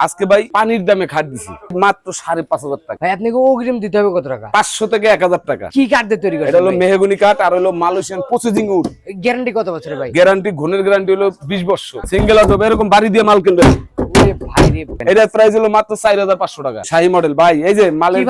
আজকে ভাই পানির দামে খাট দিছি। মাত্র সাড়ে পাঁচ হাজার টাকা। ভাই আপনাকে অগ্রিম দিতে হবে কত টাকা? পাঁচশো থেকে এক হাজার টাকা। কি কাঠ দিয়ে তৈরি করে এটা হলো মেহগুনি কাঠ আর হলো মালয়েশিয়ান প্রসেসিং উড গ্যারান্টি কত বছরের ভাই? গ্যারান্টি ঘনের গ্যারান্টি হলো বিশ বছর। সিঙ্গেল অটো এরকম বাড়ি দিয়ে মাল কিনবেন। এটার প্রাইস হলো মাত্র চার হাজার পাঁচশো টাকা। শাহি মডেল ভাই এই যে মালের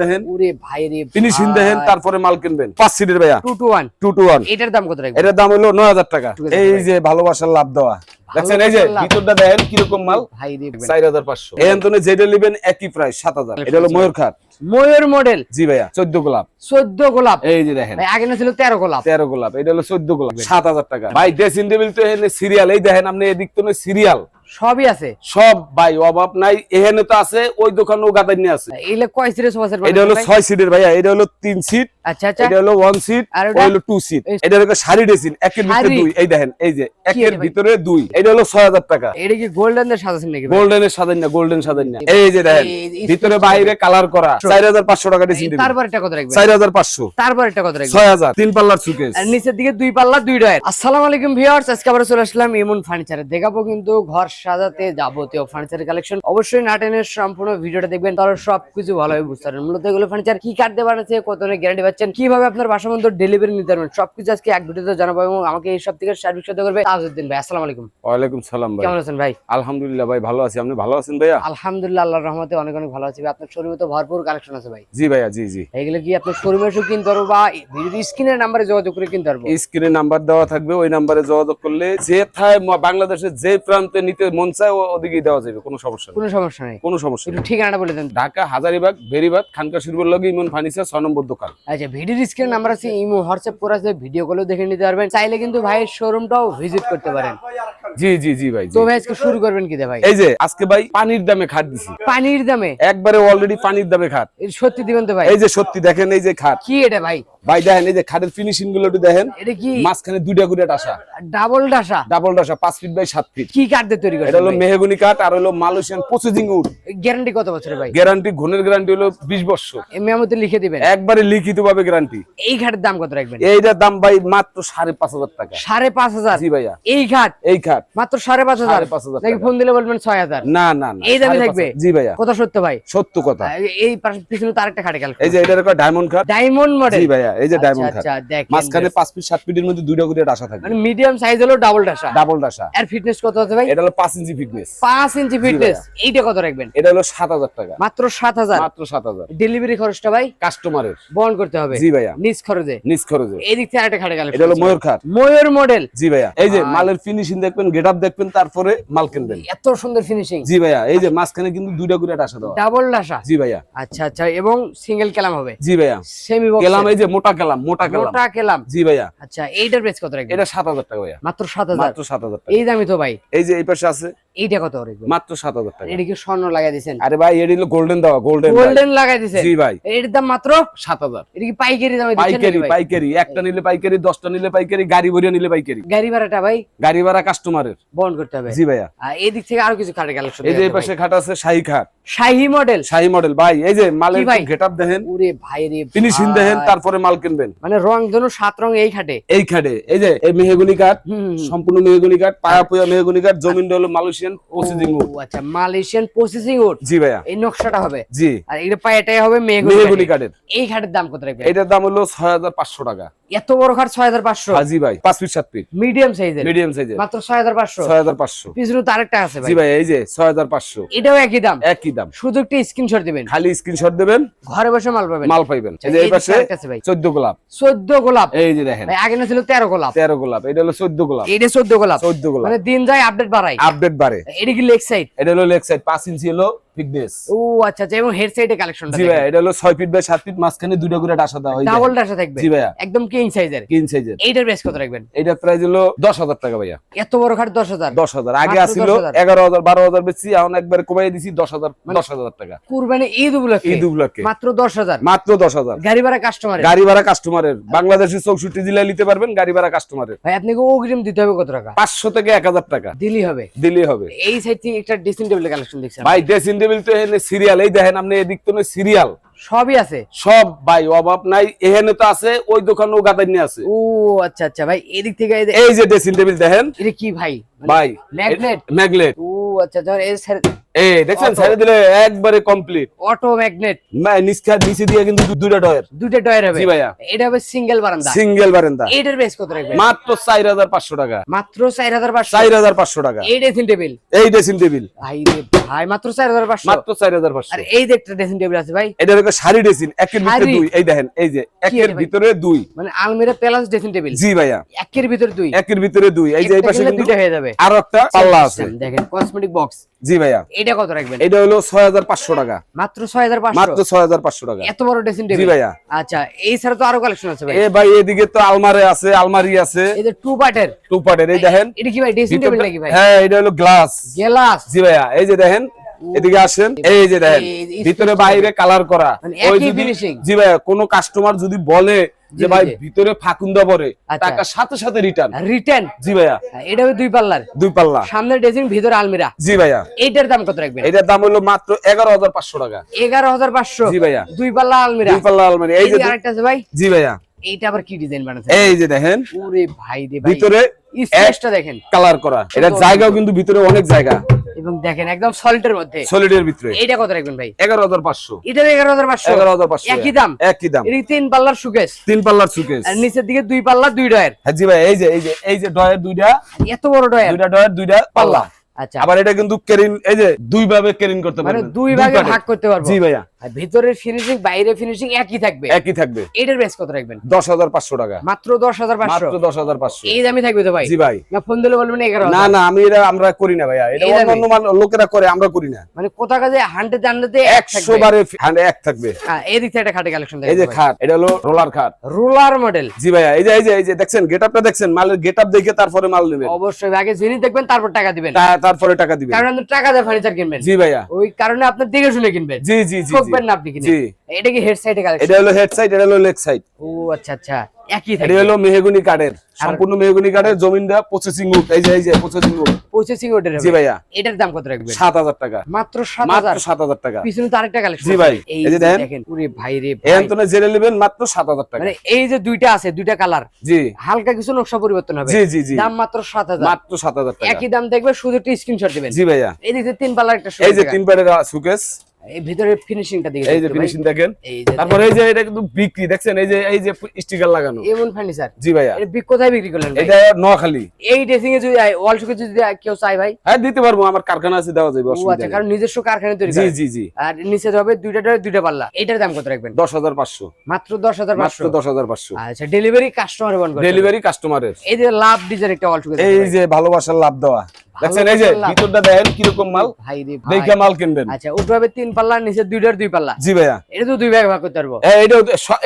দেখেন ওরে ভাই রে ফিনিশিং দেখেন তারপরে মাল কিনবেন। সিটের ভাইয়া। Two two one two two one এটার দাম কত রাখবেন? এটার দাম হলো নয় হাজার টাকা। এই যে ভালোবাসার লাভ দেওয়া। দেখছেন এই যে ভিতরটা দেখেন কীরকম মাল? ভাই রে চার হাজার পাঁচশো। এই অন্তনে যেটা নেবেন একই প্রাইস সাত হাজার। এটা হলো ময়ূর খাট। ময়ূর মডেল জি ভাইয়া চোদ্দ গোলাপ। চোদ্দ গোলাপ। এই যে দেখেন। ভাই আগে না ছিল তেরো গোলাপ। তেরো গোলাপ এটা হলো চোদ্দ গোলাপ। সাত হাজার টাকা। ভাই ড্রেসিং টেবিল তো এখানে সিরিয়াল এই দেখেন আপনি এদিক তো সিরিয়াল সবই আছে। সব ভাই অভাব নাই। এখানে তো আছে ওই দোকানেও গাদানি আছে। এগুলো কয় সিরিজ সোফা সেট এটা হলো সিটের ভাইয়া। এটা হলো সিট আচ্ছা আচ্ছা। এটা হলো সিট আর ওটা? হলো সিট এটা হলো শাড়ি ড্রেসিং একের ভিতরে দুই। এই দেখেন এই যে একের ভিতরে দুই। এটা হলো ছয় হাজার টাকা। এটা কি গোল্ডেন সাজাছেন নাকি? গোল্ডেনের সাজান না গোল্ডেন সাজান না। এই যে দেখেন ভিতরে বাইরে কালার করা চার হাজার পাঁচশো টাকা ড্রেসিং টেবিল। তারপর এটা কত রাখবেন? চার হাজার পাঁচশো। তারপর এটা কত রাখবেন? ছয় হাজার তিন পাল্লার সুকেস আর নিচের দিকে দুই পাল্লা দুই ডয়ের। আসসালামু আলাইকুম ভিউয়ার্স আজকে আবার চলে আসলাম ইমন ফার্নিচারে। দেখাবো কিন্তু ঘর সাজাতে যাবতীয় ফার্নিচার কালেকশন অবশ্যই নাটেনের সম্পূর্ণ ভিডিওটা দেখবেন তাহলে সবকিছু ভালোভাবে বুঝতে পারবেন মূলত এগুলো ফার্নিচার কি দিয়ে বানাচ্ছে কত গ্যারান্টি পাচ্ছেন কীভাবে আপনার বাসা মধ্যে ডেলিভারি নিতে পারবেন সবকিছু আজকে এক ভিডিওতে জানাব এবং আমাকে এই সব থেকে সার্ভিস সাথে করবে তাজউদ্দিন ভাই। আসসালামু আলাইকুম। ওয়ালাইকুম সালাম ভাই। কেমন আছেন ভাই? আলহামদুলিল্লাহ ভাই ভালো আছি। আপনি ভালো আছেন ভাইয়া? আলহামদুলিল্লাহ আল্লাহর রহমতে অনেক অনেক ভালো আছি আপনার শোরুমে তো ভরপুর কালেকশন আছে ভাই। জি ভাইয়া জি জি। এগুলো কি আপনার শোরুমে এসেও কিনতে পারব বা ভিডিও স্ক্রিনের নাম্বারে যোগাযোগ করে কিনতে পারব? স্ক্রিনে নাম্বার দেওয়া থাকবে ওই নাম্বারে যোগাযোগ করলে যে থায় বাংলাদেশের যে প্রান্তে নিতে মন চায় ওদিকে দেওয়া যাবে কোনো সমস্যা কোনো সমস্যা নেই। কোনো সমস্যা একটু ঠিকানাটা বলে দেন। ঢাকা হাজারিবাগ বেরিবাদ খানকা শিরবর লগে ইমন ফার্নিচার ছয় নম্বর দোকান। আচ্ছা ভিডিওর স্ক্রিন নাম্বার আছে ইমো হোয়াটসঅ্যাপ করে আছে ভিডিও কলেও দেখে নিতে পারবেন। চাইলে কিন্তু ভাইয়ের শোরুমটাও ভিজিট করতে পারেন। জি জি জি ভাই তো ভাই আজকে শুরু করবেন কি ভাই? এই যে আজকে ভাই পানির দামে খাট দিছি। পানির দামে? একবারে অলরেডি পানির দামে খাট। সত্যি দিবেন তো ভাই? এই যে সত্যি দেখেন এই যে খাট। কি এটা ভাই? ভাই দেখেন এই যে খাটের ফিনিশিংগুলো একটু দেখেন। এটা কি? মাঝখানে দুইটা করে ডাসা। ডাবল ডাসা? ডাবল ডাসা পাঁচ ফিট বাই সাত ফিট কি কাঠ দিয়ে তৈরি এটা হলো মেহগুনি কাঠ আর হলো মালয়েশিয়ান প্রসেসিং উড গ্যারান্টি কত বছরের ভাই? গ্যারান্টি ঘনের গ্যারান্টি হলো বিশ বছর। এই মেমোতে লিখে দিবেন? একবারে লিখিত ভাবে গ্যারান্টি এই ঘাটের দাম কত রাখবেন? এইটার দাম ভাই মাত্র সাড়ে পাঁচ হাজার টাকা। সাড়ে পাঁচ হাজার? জি ভাইয়া। এই ঘাট এই খাট। মাত্র সাড়ে পাঁচ হাজার? পাঁচ হাজার নাকি ফোন দিলে বলবেন ছয় হাজার? না না এই দামে থাকবে? জি ভাইয়া। কথা সত্য ভাই? সত্য কথা। এই পিছনে তো আরেকটা খাটে গেল এই যে একটা ডায়মন্ড খাট ডায়মন্ড মডেল জি ভাইয়া এই যে ডায়মন্ড খাট আচ্ছা মাঝখানে পাঁচ ফিট সাত ফিটের মধ্যে দুইটা করে ডাসা মানে মিডিয়াম সাইজ হলো ডাবল ডাসা। ডাবল ডাসা। এর ফিটনেস কত আছে ভাই? এটা হলো পাঁচ ইঞ্চি ফিটনেস পাঁচ ইঞ্চি ফিটনেস এইটা কত রাখবেন? এটা হলো সাত হাজার টাকা। মাত্র সাত হাজার? মাত্র সাত হাজার। ডেলিভারি খরচটা ভাই? কাস্টমারের বহন করতে হবে। জি ভাইয়া। নিজ খরচে। নিজ খরচে। এই দিক থেকে আরেকটা খাটে গেল এটা হলো ময়ূর খাট। ময়ূর মডেল জি ভাইয়া। এই যে মালের ফিনিশিং দেখবেন গেট আপ দেখবেন তারপরে মাল কিনবেন। এত সুন্দর ফিনিশিং জি ভাইয়া এই যে মাঝখানে কিন্তু দুইটা করে আসা দেওয়া। ডাবল ডাসা জি ভাইয়া। আচ্ছা আচ্ছা এবং সিঙ্গেল কেলাম হবে? জি ভাইয়া। সেমি বক্স কেলাম এই যে মোটা কেলাম মোটা কেলাম। মোটা কেলাম। জি ভাইয়া। আচ্ছা এইটার প্রাইস কত রাখবেন? এটা সাত হাজার টাকা ভাইয়া। মাত্র সাত হাজার। মাত্র সাত হাজার টাকা। এই দামই তো ভাই। এই যে এই পাশে আছে এইটা কত রাখবেন মাত্র সাত হাজার টাকা। এটা কি স্বর্ণ লাগাই দিছেন। আরে ভাই এটা হলো গোল্ডেন দেওয়া গোল্ডেন গোল্ডেন লাগাই দিছেন? জি ভাই। এটার দাম মাত্র সাত হাজার। এটা কি পাইকারি দামে দিচ্ছেন পাইকারি পাইকারি। একটা নিলে পাইকারি দশটা নিলে পাইকারি গাড়ি ভরিয়া নিলে পাইকারি। গাড়ি ভাড়াটা ভাই? গাড়ি ভাড়া কাস্টমারের বহন করতে হবে। জি ভাইয়া। এই দিক থেকে আরও কিছু খাটে কালেকশন এই যে এই পাশে খাট আছে শাহী খাট। শাহী মডেল শাহী মডেল ভাই এই যে মালের ভাই? দেখেন। ওরে ভাই রে ফিনিশিং দেখেন তারপরে মাল কিনবেন। মানে রং যেন সাত রং এই খাটে। এই খাটে এই যে এই মেহগুনি কাঠ। সম্পূর্ণ মেহগুনি কাঠ পায়া পুয়া মেহগুনি কাঠ জমিনটা হলো মালয়েশিয়ান প্রসেসিং ও, আচ্ছা মালয়েশিয়ান প্রসেসিং উড জি ভাইয়া। এই নকশাটা হবে? জি। আর এটা পায়েটাই হবে কাঠে। কাঠের। এই খাটের দাম কত রাখবেন? এটার দাম হলো ছয় হাজার পাঁচশো টাকা। এত বড় খাট ছয় হাজার পাঁচশো। হাজি ভাই পাঁচ ফিট সাত ফিট। মিডিয়াম সাইজের মিডিয়াম সাইজের মাত্র ছয় হাজার পাঁচশো। ছয় হাজার পাঁচশো। পিছনে তো আরেকটা আছে জি ভাই এই যে ছয় হাজার পাঁচশো। এটাও একই দাম। একই দাম। শুধু একটা স্ক্রিনশট দিবেন। খালি স্ক্রিনশট দেবেন। ঘরে বসে মাল পাবেন। মাল পাইবেন। এই যে এই পাশে। চোদ্দ গোলাপ। চোদ্দ গোলাপ। এই যে দেখেন। আগে না ছিল তেরো গোলাপ। তেরো গোলাপ। এটা হলো চোদ্দ গোলাপ। এটা চোদ্দ গোলাপ। চোদ্দ গোলাপ। মানে দিন যায় আপডেট বাড়াই আপডেট বাড়ে। এটা কি লেগ সাইড এটা হলো লেগ সাইড পাঁচ ইঞ্চি হলো ও আচ্ছা আচ্ছা এবং হেড সাইডে কালেকশনটা জি ভাই এটা হলো ছয় ফিট বাই সাত ফিট মাঝখানে দুইটা করে ডাসা দেওয়া হয় ডাবল ডাসা থাকবে। জি ভাইয়া। একদম কিং সাইজের কিন সাইজের এইটার প্রাইস কত রাখবেন? এটার প্রাইস হলো দশ হাজার টাকা ভাইয়া। এত বড় খাট দশ হাজার। দশ হাজার। আগে মাত্র আসছিল 10,000 এগারো হাজার বারো হাজার বেশি এখন একবার কমাই দিছি দশ হাজার দশ হাজার টাকা। কুরবানি ঈদ উপলক্ষে? ঈদ উপলক্ষে। মাত্র দশ হাজার। মাত্র দশ হাজার। গাড়ি ভাড়া কাস্টমার গাড়ি ভাড়া কাস্টমারের বাংলাদেশের চৌষট্টি জেলায় নিতে পারবেন গাড়ি ভাড়া কাস্টমারের ভাই আপনাকে অগ্রিম দিতে হবে কত টাকা? পাঁচশো থেকে এক হাজার টাকা। দিলেই হবে। দিলেই হবে। এই সাইড থেকে একটা ড্রেসিং টেবিল কালেকশন দেখছেন ভাই ড্রেসিং টেবিল তো এখানে সিরিয়াল এই দেখেন আপনি এদিক তো সিরিয়াল সবই আছে? সব ভাই অভাব নাই এখানে তো আছে ওই দোকানেও নিয়ে আছে। ও আচ্ছা আচ্ছা ভাই এদিক থেকে এই যে- ড্রেসিং টেবিল দেখেন। এটা কি ভাই? ভাই ম্যাগনেট ম্যাগনেট ও আচ্ছা ধর এই এই দেখছেন ছেড়ে দিলে একবারে কমপ্লিট অটো ম্যাগনেট নিচে দিয়ে কিন্তু দুইটা ডয়ের দুইটা টয়ার হবে। জি ভাইয়া। এটা হবে সিঙ্গেল বারান্দা। সিঙ্গেল বারান্দা। এটার বেস কত রাখবেন? মাত্র চার হাজার পাঁচশো টাকা। মাত্র টাকা। এই ড্রেসিং টেবিল এই ড্রেসিং টেবিল ভাই রে ভাই মাত্র আর এই যে একটা ড্রেসিং টেবিল আছে ভাই। এটা হলো শাড়ি ড্রেসিং একের ভিতরে দুই। এই দেখেন এই যে একের এটা ভিতরে দুই। মানে আলমিরা প্যালাস ড্রেসিং টেবিল জি ভাইয়া। একের ভিতর দুই। একের ভিতরে দুই। এই যে এই একটা পাশে কিনলে কিন্তু দুইটা হয়ে যাবে। আরও একটা পাল্লা আছে। দেখেন কসমেটিক বক্স জি ভাইয়া। এটা কত রাখবেন? এটা হলো ছয় হাজার পাঁচশো টাকা। মাত্র ছয় হাজার পাঁচশো? মাত্র ছয় হাজার পাঁচশো টাকা। এত বড় ড্রেসিং জি টেবিল ভাইয়া। আচ্ছা এই ছাড়া তো আরও কালেকশন আছে ভাই এ ভাই এদিকে তো আলমারি আছে আলমারি আছে। এই যে টু পার্টের টু পার্টের এই দেখেন। এটা কি ভাই ড্রেসিং টেবিল নাকি ভাই? হ্যাঁ এটা হলো গ্লাস গ্লাস জি ভাইয়া এই যে দেখেন এদিকে আসেন। এই যে দেখেন ভিতরে বাইরে কালার করা। মানে ওই যদি- জি ভাইয়া কোনো কাস্টমার যদি বলে যে ভাই ভিতরে ফাকুন্দা পরে আচ্ছা। টাকা সাথে সাথে রিটার্ন রিটার্ন জি ভাইয়া। এটা হবে দুই পাল্লার। দুই পাল্লা। সামনে ড্রেসিং ভিতরে আলমিরা। জি ভাইয়া। এইটার দাম কত রাখবেন? এটার দাম হলো মাত্র এগারো হাজার পাঁচশো টাকা। এগারো হাজার পাঁচশো। জি ভাইয়া। দুই পাল্লা আলমিরা। দুই পাল্লা আলমারি। এই যে যে আরেকটা আছে ভাই। জি ভাইয়া। এইটা আবার কি ডিজাইন বানাচ্ছে? এই যে দেখেন। ওরে ভাই রে ভাই। ভিতরে স্পেসটা দেখেন। কালার করা। এটা জায়গাও কিন্তু ভিতরে অনেক জায়গা। এবং দেখেন একদম সলিডের মধ্যে। সলিডের ভিতরে। এটা কত রাখবেন ভাই? এগারো হাজার পাঁচশো। এটা এগারো হাজার পাঁচশো? এগারো হাজার পাঁচশো একই দাম? একই দাম। এই তিন পাল্লার সুকেস তিন পাল্লার সুকেস আর নিচের দিকে দুই পাল্লা দুই ডয়ার হ্যাঁ জি ভাই এই যে এই যে এই যে ডয়ার দুইটা এত বড় ডয়ার দুইটা ডয়ার দুইটা পাল্লা। আচ্ছা। আবার এটা কিন্তু কেরিন এই যে দুই ভাবে কেরিন করতে মানে দুই ভাগে ভাগ করতে পারব। জি ভাইয়া। আর ভিতরের ফিনিশিং বাইরে ফিনিশিং একই থাকবে। একই থাকবে। এটার কত রাখবেন? দশ হাজার পাঁচশো টাকা। মাত্র দশ হাজার পাঁচশো। মাত্র দশ হাজার পাঁচশো। এই দামই থাকবে তো ভাই? জি ভাই। না ফোন দিলে বলবেন এগারো না না আমি এটা আমরা করি না ভাইয়া। এটা দামে? লোকেরা করে আমরা করি না। মানে কোথা কাজে বারে হ্যাঁ, এক থাকবে। এই দিক থেকে একটা খাটে কালেকশন এই যে খাট এটা হলো রোলার খাট। রোলার মডেল জি ভাইয়া এই যে এই যে এই যে দেখছেন গেটআপটা দেখছেন মালের গেটআপ দেখে তারপরে মাল নেবেন। অবশ্যই আগে জিনিস দেখবেন তারপর টাকা দিবেন। তারপরে টাকা দিবেন। কারণ আপনি টাকা দিয়ে ফার্নিচার কিনবেন। জি ভাইয়া। ওই কারণে আপনার দেখে শুনে কিনবেন। জি জি জি। ঠকবেন না আপনি কিনে। এটা কি হেড সাইডে কালেকশন এটা হলো হেড সাইড এটা হলো লেগ সাইড ও আচ্ছা আচ্ছা। একই এটা হলো মেহগুনি কাঠের। সম্পূর্ণ মেহগুনি কাঠের জমিনটা প্রসেসিং উড এই যে এই যে প্রসেসিং উড প্রসেসিং ওটার জি ভাইয়া। এটার দাম কত রাখবেন? সাত হাজার টাকা। মাত্র সাত মাত্র হাজার। সাত হাজার টাকা। পিছনে তো আরেকটা কালেকশন জি ভাই, এই যে যে দেখেন। ওরে ভাই রে নেবেন মাত্র সাত হাজার টাকা। মানে এই যে দুইটা আছে দুইটা কালার জি। হালকা কিছু নকশা পরিবর্তন হবে। জি জি জি। দাম মাত্র সাত হাজার। মাত্র সাত হাজার টাকা। একই দাম দেখবে শুধু একটা স্ক্রিনশট দিবেন। জি ভাইয়া। এই দিকে তিন পাল্লার একটা এই যে তিন সুকেস এই ভিতরে ফিনিশিংটা দিকে এই যে ফিনিশিং দেখেন। তারপরে এই যে এটা কিন্তু বিক্রি দেখছেন? এই যে এই যে স্টিকার লাগানো। এমন ফার্নিচার জি ভাইয়া। এটা বিক- কোথায় বিক্রি করলেন এটা নোয়াখালী। এই ড্রেসিং এ যদি ওয়াল শুকে যদি কেউ চাই ভাই? হ্যাঁ দিতে পারব আমার কারখানা আছে দেওয়া যাবে অসুবিধা আচ্ছা কারণ নিজস্ব কারখানা তৈরি জি জি জি। আর নিচে হবে দুইটা ডোরে দুইটা পাল্লা। এটার দাম কত রাখবেন? দশ হাজার পাঁচশো। মাত্র দশ হাজার মাত্র পাঁচশো দশ হাজার পাঁচশো। আচ্ছা ডেলিভারি কাস্টমার বন ডেলিভারি কাস্টমারের এই যে লাভ ডিজাইন একটা ওয়াল শুকে এই যে ভালোবাসার লাভ দেওয়া। দেখছেন এই যে ভিতরটা দেখেন কীরকম মাল? ভাই রে দেখে মাল কিনবেন। আচ্ছা উপরে হবে তিন পাল্লা নিচে দুইটার দুই পাল্লা। জি ভাইয়া। এটা তো দুই ভাগে ভাগ করতে পারব। হ্যাঁ, এটা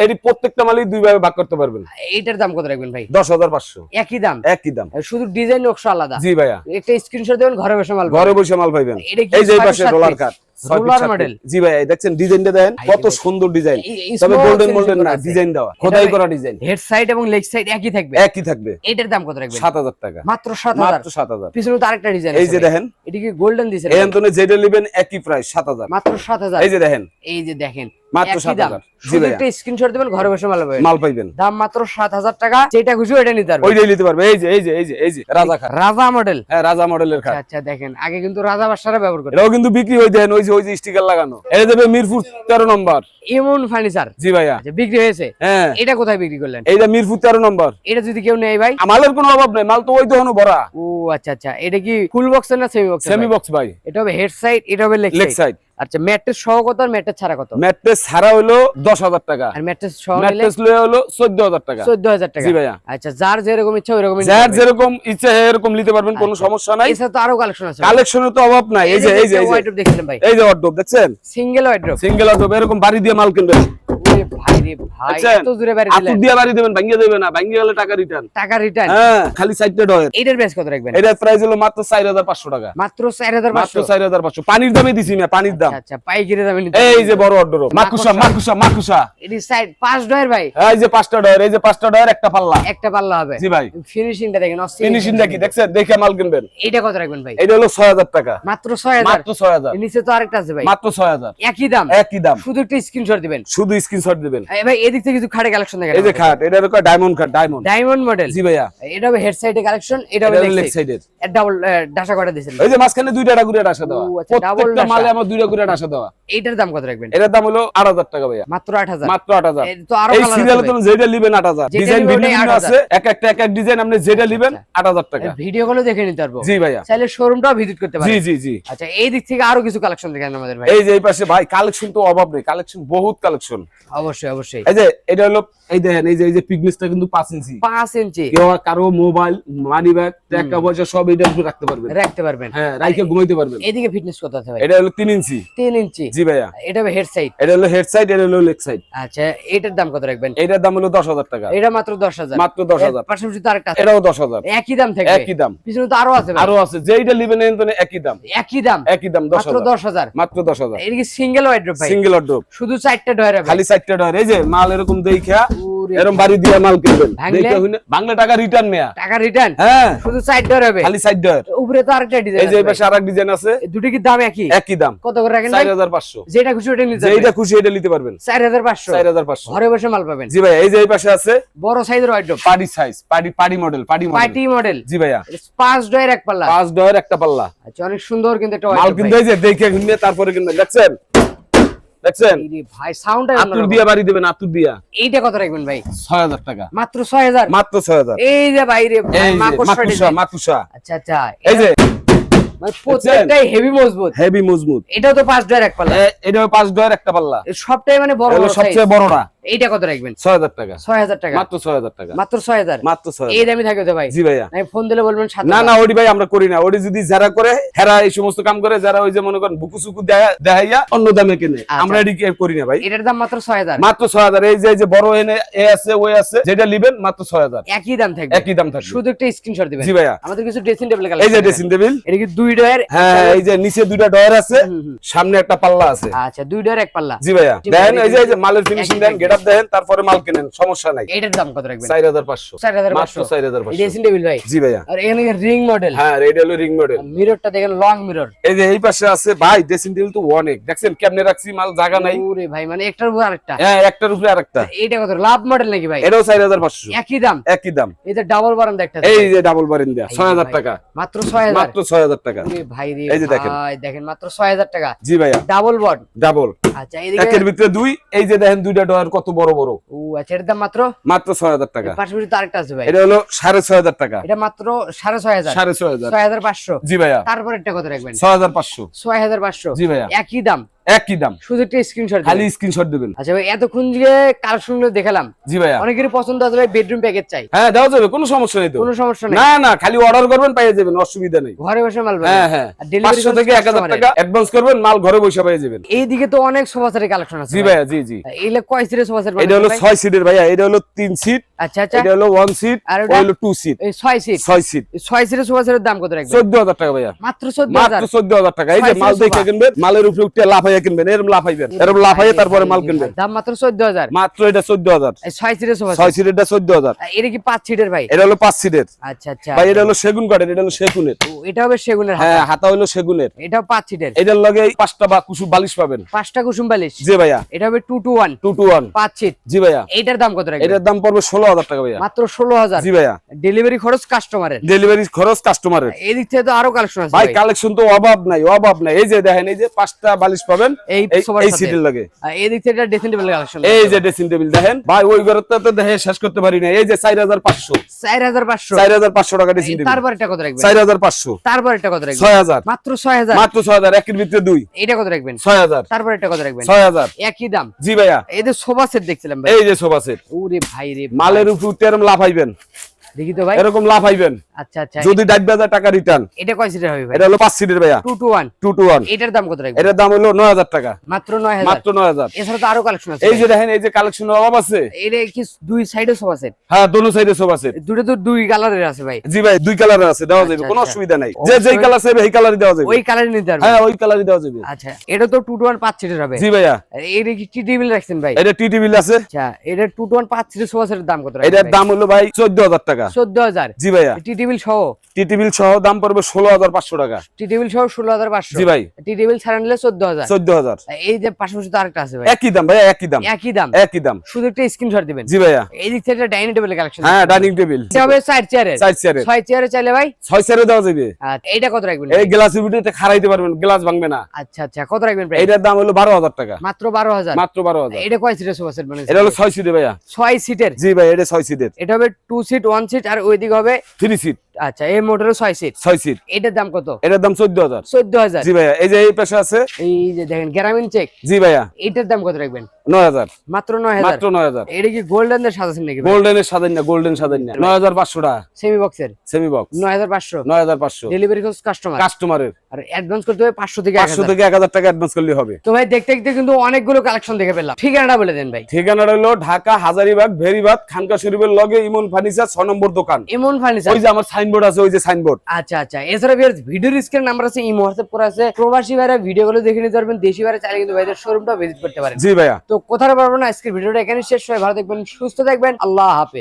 এটি প্রত্যেকটা মালই দুই ভাগে ভাগ করতে পারবেন। এইটার দাম কত রাখবেন ভাই? দশ হাজার পাঁচশো। একই দাম? একই দাম। শুধু ডিজাইন নকশা আলাদা। জি ভাইয়া। একটা স্ক্রিনশট দেবেন ঘরে বসে মাল ঘরে বসে মাল পাইবেন। এটা এই যে এই ডলার পাশে সাত রোলার model? জি ভাই দেখছেন ডিজাইনটা দেন কত সুন্দর ডিজাইন তবে গোল্ডেন গোল্ডেন না ডিজাইন দেওয়া খোদাই করা ডিজাইন হেড সাইড এবং লেগ সাইড একই থাকবে। একই থাকবে। এটার দাম কত রাখবেন? সাত হাজার টাকা। মাত্র সাত হাজার। মাত্র সাত হাজার। পিছনে তো আরেকটা ডিজাইন এই যে দেখেন। এটা কি গোল্ডেন দিছে এই যেটা নেবেন একই প্রাইস সাত হাজার। মাত্র সাত হাজার। এই যে দেখেন। এই যে দেখেন। মাত্র সাত হাজার। জি শুধু ভাইয়া। একটা স্ক্রিনশট দেবেন ঘরে বসে মাল পাবেন। মাল পাইবেন। দাম মাত্র সাত হাজার টাকা যেটা খুশি ওইটা নিতে পারবেন। ওইটাই নিতে পারবে। এই যে এই যে এই যে এই যে রাজা খাট। রাজা মডেল হ্যাঁ রাজা মডেলের খাট। আচ্ছা দেখেন আগে কিন্তু রাজা বাসারা ব্যবহার করে এটাও কিন্তু বিক্রি হয়ে দেন ওই যে ওই যে স্টিকার লাগানো। এটা দেবে মিরপুর তেরো নম্বর। এমন ফার্নিচার জি ভাইয়া। বিক্রি হয়েছে? হ্যাঁ। এটা কোথায় বিক্রি করলেন? এইটা মিরপুর তেরো নম্বর। এটা যদি কেউ নেয় ভাই? মালের কোনো অভাব নাই মাল তো ওই দোকানে ভরা। ও আচ্ছা আচ্ছা এটা কি ফুল বক্স না সেমি বক্স সেমি বক্স ভাই? এটা হবে হেড সাইড এটা হবে লেগ সাইড আচ্ছা ম্যাট্রেস সহ কত আর ম্যাট্রেস ছাড়া কত? ম্যাট্রেস ছাড়া হলো দশ হাজার টাকা। আর ম্যাট্রেস সহ ম্যাট্রেস লয়ে হলো চোদ্দ হাজার টাকা। চোদ্দ হাজার টাকা। জি ভাইয়া। আচ্ছা যার যেরকম ইচ্ছা যার যেরকম ইচ্ছে এরকম নিতে পারবেন কোনো আচ্ছা। সমস্যা নাই। এছাড়া তো আরও কালেকশন আছে কালেকশনের তো অভাব নাই। এই যে এই যে ওয়াইড্রপ দেখছিলেন ভাই। এই যে দেখছেন? সিঙ্গেল ওয়াইড্রপ সিঙ্গেল এরকম বাড়ি দিয়ে মাল কিনবেন। হ্যাঁ পানির দামে দিছি না পানির দাম। আচ্ছা পাইকারি দামে এই যে বড় অর্ডার মাকুসা মাকুসা মাকুসা এটি সাইড পাঁচ ডয়ের ভাই। এই যে পাঁচটা ডয়ের এই যে পাঁচটা ডয়ের একটা পাল্লা। একটা পাল্লা হবে। জি ভাই। ফিনিশিংটা দেখেন ফিনিশিং দেখি দেখছেন? দেখে মাল কিনবেন। এইটা কত রাখবেন ভাই? এটা হলো ছয় হাজার টাকা। মাত্র নিচে তো আরেকটা আছে ভাই। মাত্র ছয় হাজার। একই দাম। একই দাম। শুধু একটা স্ক্রিনশট দিবেন। শুধু স্ক্রিনশট দিবেন। এই ভাই এদিক থেকে কিছু খাটে কালেকশন দেখেন এই যে খাট এটা হলো ডায়মন্ড খাট ডায়মন্ড ডায়মন্ড মডেল জি ভাইয়া। এটা হবে হেড সাইডে কালেকশন এটা হবে লেগ সাইডের ডাবল ডাসা করে দিয়েছেন? এই যে মাঝখানে দুইটা ডাগুরে ডাসা দেওয়া। আচ্ছা, প্রত্যেকটা মালে আমার দুইটা করে ডাসা দেওয়া। এইটার দাম কত রাখবেন? এটার দাম হলো আট হাজার টাকা ভাইয়া। মাত্র আট হাজার? মাত্র আট হাজার। তো আরও এই সিরিয়ালে তুমি যেটা নিবেন আট হাজার। ডিজাইন নিবেন ভিন্ন ভিন্ন আছে এক একটা এক এক ডিজাইন আপনি যেটা নিবেন আট হাজার টাকা। ভিডিও গুলো দেখে নিতে পারব। জি ভাইয়া। চাইলে শোরুমটাও ভিজিট করতে জি জি জি। আচ্ছা এই দিক থেকে আরও কিছু কালেকশন দেখেন আমাদের ভাই। এই যে এই পাশে ভাই কালেকশন তো অভাব নেই। কালেকশন বহুত কালেকশন অবশ্যই অবশ্যই। এই যে এটা হলো এই দেখেন এই যে এই যে পিকনিকটা কিন্তু পাঁচ ইঞ্চি। পাঁচ ইঞ্চি। কেউ কারও মোবাইল মানি ব্যাগ টাকা পয়সা সব এটার উপরে রাখতে পারবেন। রাখতে পারবেন। হ্যাঁ রাইখে ঘুমাইতে পারবেন। এদিকে ফিটনেস কত আছে ভাই? এটা হলো তিন ইঞ্চি। তিন ইঞ্চি। জি ভাইয়া। এটা হেড সাইড এটা হলো হেড সাইড এটা হলো লেগ সাইড আচ্ছা এটার দাম কত রাখবেন? এটার দাম হলো দশ হাজার টাকা। এটা মাত্র দশ হাজার। মাত্র দশ হাজার। পাশাপাশি তো আরেকটা আছে। এটাও দশ হাজার। একই দাম থাকবে একই দাম। পিছনে তো আরও আছে আরও আছে। যেইটা নিবেন এর একই দাম। একই দাম। একই দাম দশ মাত্র হাজার। দশ হাজার। মাত্র দশ হাজার। এটা কি সিঙ্গেল ওয়াইড্রোপ ভাই? সিঙ্গেল শুধু চারটা ডয়ার খালি সাইডটা ডর। এই যে মাল এরকম দেখা এরকম বাড়ি দিয়ে মাল কিনবেন। বাংলা টাকা রিটার্ন নেয়া। টাকা রিটার্ন হ্যাঁ। শুধু চার ডয়ার হবে খালি সাইড ডর। উপরে তো আরেকটা এই ডিজাইন যে এই পাশে আরেক ডিজাইন আছে। দুটো কি দাম একই? একই দাম। কত করে রাখেন চার ভাই হাজার পাঁচশো। যেটা খুশি ওটা নিতে যেইটা খুশি এটা নিতে পারবেন। চার হাজার পাঁচশো। চার হাজার পাঁচশো। ঘরে বসে মাল পাবেন। জি ভাই এই যে এই পাশে আছে? বড় সাইজের wardrobe party size party party model party model party model জি ভাইয়া। পাঁচ ডয়ের এক পাল্লা। পাঁচ ডয়ের একটা পাল্লা। আচ্ছা অনেক সুন্দর কিন্তু একটা মাল কিন্তু এই যে দেখে কিনবে তারপরে কিনবে দেখছেন? দেখছেন? ভাই সাউন্ড আতুর দিয়া বাড়ি দেবেন আতুর দিয়া। এইটা কত রাখবেন ভাই? ছয় হাজার টাকা। মাত্র ছয় হাজার? মাত্র ছয় হাজার। এই যে ভাই রে ভাই, এই যে মাকড়সা মাকুসা মাকুসা আচ্ছা আচ্ছা এই যে মানে প্রত্যেকটাই হেভি মজবুত। হেভি মজবুত। এটাও তো পাঁচ ডয়ের এক পাল্লা। এটাও এটা পাঁচ ডয়ের একটা পাল্লা। সবটাই মানে বড় এগুলো বড় না সবচেয়ে বড়টা। এইটা কত রাখবেন? ছয় হাজার টাকা। ছয় হাজার টাকা। মাত্র ছয় হাজার টাকা। মাত্র ছয় হাজার মাত্র ছয় এই দামি থাকে তো ভাই? জি ভাইয়া। আমি ফোন দিলে বলবেন না না ওডি ভাই আমরা করি না। ওডি যদি যারা করে হেরা এই সমস্ত কাম করে যারা ওই যে মনে করেন বুকু সুকু দেখাইয়া অন্য দামে কেনে। আচ্ছা। আমরা এটি করি না ভাই। এটার দাম মাত্র ছয় হাজার মাত্র ছয় হাজার এই যে যে বড় এনে এ আছে ওই আছে যেটা নিবেন মাত্র ছয় হাজার একই দাম থাকবে। একই দাম থাকবে। শুধু একটা স্ক্রিনশট দিবেন। জি ভাইয়া। আমাদের কিছু ড্রেসিং টেবিল এই যে ড্রেসিং টেবিল এটা কি দুই ডয়ের? হ্যাঁ এই যে নিচে দুইটা ডয়ার আছে। সামনে একটা পাল্লা আছে। আচ্ছা দুই ডয়ের এক পাল্লা। জি ভাইয়া। দেখেন এই যে মালের ফিনিশিং থাকবে। দেন তারপরে মাল কেনেন সমস্যা নাই। এটার দাম কত রাখবেন? চার হাজার পাঁচশো। চার হাজার মাত্র পাঁচশো। চার হাজার পাঁচশো। ড্রেসিং টেবিল ভাই। জি ভাইয়া। আর এখানে রিং মডেল। হ্যাঁ এটা হলো রিং মডেল। মিররটা দেখেন লং মিরর এই যে এই পাশে আছে ভাই ড্রেসিং টেবিল তো অনেক। দেখছেন কেমনে রাখছি মাল জায়গা নাই। ওরে ভাই মানে একটার উপর আরেকটা। হ্যাঁ একটার উপরে আরেকটা। এইটা কত? লাভ মডেল নাকি ভাই? এটাও চার হাজার পাঁচশো। একই দাম? একই দাম। এটা ডাবল বারান্দা একটা এই যে ডাবল বারিন্দা ছয় হাজার টাকা। মাত্র ছয় হাজার। মাত্র ছয় হাজার টাকা। ওরে ভাই রে এই যে দেখেন। ভাই দেখেন মাত্র ছয় হাজার টাকা। জি ভাইয়া। ডাবল বড ডাবল আচ্ছা এদিকে একের ভিতরে দুই এই যে দেখেন দুইটা ডয়ার কত বড় বড়? ও আচ্ছা এর দাম মাত্র? মাত্র ছয় হাজার টাকা পাশাপাশি তো আরেকটা আছে ভাই। এটা হলো সাড়ে ছয় হাজার টাকা। এটা মাত্র সাড়ে ছয় হাজার সাড়ে ছয় হাজার ছয় হাজার পাঁচশো। জি ভাইয়া। তারপর একটা কত রাখবেন? ছয় হাজার পাঁচশো। ছয় হাজার পাঁচশো। জি ভাইয়া। একই দাম। একই দাম। শুধু একটা স্ক্রিনশট খালি স্ক্রিনশট দিবেন। আচ্ছা ভাই এতক্ষণ যে কালেকশনগুলো দেখালাম জি ভাইয়া। অনেকেরই পছন্দ আছে ভাই বেডরুম প্যাকেজ চাই। হ্যাঁ দেওয়া যাবে কোনো সমস্যা নেই তো। কোনো সমস্যা নেই। না না খালি অর্ডার করবেন যাবেন অসুবিধা নেই। ঘরে বসে মাল। হ্যাঁ হ্যাঁ। delivery থেকে এক হাজার customer-এর। টাকা অ্যাডভান্স করবেন মাল ঘরে বসে পেয়ে যাবেন। এইদিকে তো অনেক সোফা সেটের কালেকশন আছে জি ভাই। ভাইয়া জি জি। কয় সিটের সোফা সেট এটা হলো ছয় সিটের ভাইয়া এটা হলো তিন সিট আচ্ছা আচ্ছা। এটা হলো ওয়ান সিট আর ওটা? হলো টু সিট এই ছয় সিট ছয় সিট এই ছয় সিটের সোফা সেটের দাম কত রাখবেন? চোদ্দ হাজার টাকা ভাইয়া। মাত্র চোদ্দ হাজার? মাত্র চোদ্দ হাজার টাকা। এই যে মাল দেখে কিনবেন মালের উপরে উঠে লাফাইয়া কিনবেন লাফাইবেন। লাফাইয়া তারপরে মাল কিনবেন। দাম মাত্র চোদ্দ হাজার মাত্র এটা চোদ্দ হাজার এই ছয় সিটের সোফা সিটেরটা এটা কি সিটের ভাই? এটা হলো সিটের। আচ্ছা আচ্ছা। ভাই এটা হলো সেগুন কাঠের এটা হলো সেগুনের। এটা হবে সেগুনের হ্যাঁ হাতা হলো সেগুনের। পাঁচ সিটের। এটার লগে পাঁচটা বা কুসু বালিশ পাবেন। পাঁচটা কুসুম বালিশ? জি ভাইয়া। এটা হবে two two one two two one পাঁচ সিট। জি ভাইয়া। এইটার দাম কত রাখবেন? এটার দাম পড়বে ষোলো হাজার টাকা ভাইয়া। মাত্র ষোলো হাজার জি ভাইয়া। ডেলিভারি খরচ কাস্টমারের ডেলিভারি খরচ কাস্টমারের এই দিক থেকে তো আরও কালেকশন আছে ভাই। কালেকশন তো অভাব নাই অভাব নাই। এই যে দেখেন এই যে পাঁচটা বালিশ পাবেন এই এই- সোফার এই সিটের লাগে। এই দিক থেকে ড্রেসিং টেবিল কালেকশন এই যে ড্রেসিং টেবিল দেখেন। ভাই ওই ঘরের তো দেখে শেষ করতে পারি না এই যে চার হাজার পাঁচশো। চার হাজার পাঁচশো। চার হাজার পাঁচশো টাকা ড্রেসিং টেবিল। তারপর একটা কত রাখবেন? চার হাজার পাঁচশো। তারপর একটা কত রাখবেন? ছয় হাজার। মাত্র ছয় হাজার? মাত্র ছয় হাজার। একের ভিতরে দুই। এটা কত রাখবেন? ছয় হাজার। তারপর একটা কত রাখবেন? ছয় হাজার। একই দাম। জি ভাইয়া। এদের সোফা সেট দেখছিলাম ভাই। এই যে সোফা সেট। ওরে ভাই রে মালের উপর এরকম লাফাইবেন। দেখি তো ভাই। এরকম লাফাইবেন। আচ্ছা আচ্ছা যদি টাকা রিটার্ন এটা কয় সিটের হবে ভাই? এটা হলো পাঁচ সিটের ভাইয়া। Two two one two two one এটার দাম কত রাখবেন? এটার দাম হলো নয় হাজার টাকা। মাত্র নয় হাজার। মাত্র নয় হাজার। এছাড়া তো আরও কালেকশন আছে এই যে দেখেন এই যে কালেকশন অভাব আছে। এটা কি দুই সাইডে সোফা সেট হ্যাঁ দোনো সাইডে সোফা সেট দুটো তো দুই কালারের আছে ভাই। জি ভাই দুই কালারের আছে দেওয়া যাবে আচ্ছা, কোনো আচ্ছা। অসুবিধা নাই। যে যেই কালার চাইবে এই কালারই দেওয়া যাবে। ওই কালারে নিতে পারবেন। হ্যাঁ ওই কালারই দেওয়া যাবে। আচ্ছা এটা তো টু টু ওয়ান পাঁচ সিটের হবে। জি ভাইয়া। এটা কি টি টেবিল রাখছেন ভাই? এটা টি টিভিল আছে। আচ্ছা এটা টু টু ওয়ান পাঁচ সিটের সোফা সেটের দাম কত রাখবেন? এটার দাম হলো ভাই চোদ্দ হাজার টাকা। চোদ্দ হাজার। জি ভাইয়া। টি সহ? সহ দাম পড়বে ষোলো হাজার পাঁচশো টাকা। টি সহ ষোলো হাজার পাঁচশো। জি ভাই। ছাড়া নিলে চোদ্দ হাজার। চোদ্দ হাজার। এই যে পাশাপাশি তো আরেকটা আছে ভাই। একই দাম ভাই একই দাম। একই দাম। একই দাম। শুধু একটা স্ক্রিনশট দিবেন। জি ভাইয়া। এই দিক থেকে ডাইনিং টেবিলের কালেকশন হ্যাঁ ডাইনিং টেবিল হবে চার চেয়ারের চার চেয়ারের ছয় চেয়ারে চাইলে ভাই? ছয় চেয়ারে দেওয়া যাবে। আচ্ছা, এইটা কত রাখবেন? এই গ্লাসের ভিতরে খারাইতে পারবেন গ্লাস ভাঙবে না। আচ্ছা আচ্ছা কত রাখবেন এইটার দাম হলো বারো হাজার টাকা। মাত্র বারো হাজার। মাত্র বারো হাজার। এটা কয় সিটের সোফা সেট মানে এটা হলো ছয় সিটে ভাইয়া। ছয় সিটের জি ভাই এটা ছয় সিটের এটা হবে টু সিট ওয়ান সিট আর ওইদিকে হবে থ্রি সিট উচিত আচ্ছা এই মোটরের ছয় সিট ছয় সিট এটার দাম কত? এটার দাম চোদ্দ হাজার। চোদ্দ হাজার। জি ভাইয়া এই যে এই পেশা আছে? এই যে দেখেন গ্রামীণ চেক জি ভাইয়া। এটার দাম কত রাখবেন? মাত্র মাত্র এটা কি গোল্ডেন নাকি সাজান না গোল্ডেন সাজান না। টাকা। সেমি বক্সের সেমি বক্স ডেলিভারি খরচ কাস্টমার কাস্টমারের আর অ্যাডভান্স করতে হবে পাঁচশো থেকে থেকে এক হাজার টাকা অ্যাডভান্স করলে হবে। তো ভাই দেখতে দেখতে কিন্তু অনেকগুলো কালেকশন দেখে পেলাম। ঠিকানাটা বলে দেন ভাই। ঠিকানাটা হলো ঢাকা হাজারিবাগ ভেরিবাগ খানকা শরীফের লগে ইমন ফার্নিচার ছ নম্বর দোকান। এমন ফার্নিচার। ওই যে আমার সাইনবোর্ড আছে ওই যে সাইনবোর্ড আচ্ছা আচ্ছা। এছাড়া ভিউয়ার্স ভিডিওর স্ক্রিন নাম্বার আছে ইমো হোয়াটসঅ্যাপ করে আছে। প্রবাসী ভাইরা ভিডিও গুলো দেখে নিতে পারবেন দেশি ভাইরা চাইলে কিন্তু ভাইদের শোরুমটা ভিজিট করতে পারেন। জি ভাইয়া। তো কোথায় পারব না আজকের ভিডিওটা এখানে শেষ। হয় ভালো দেখবেন সুস্থ থাকবেন। আল্লাহ হাফেজ।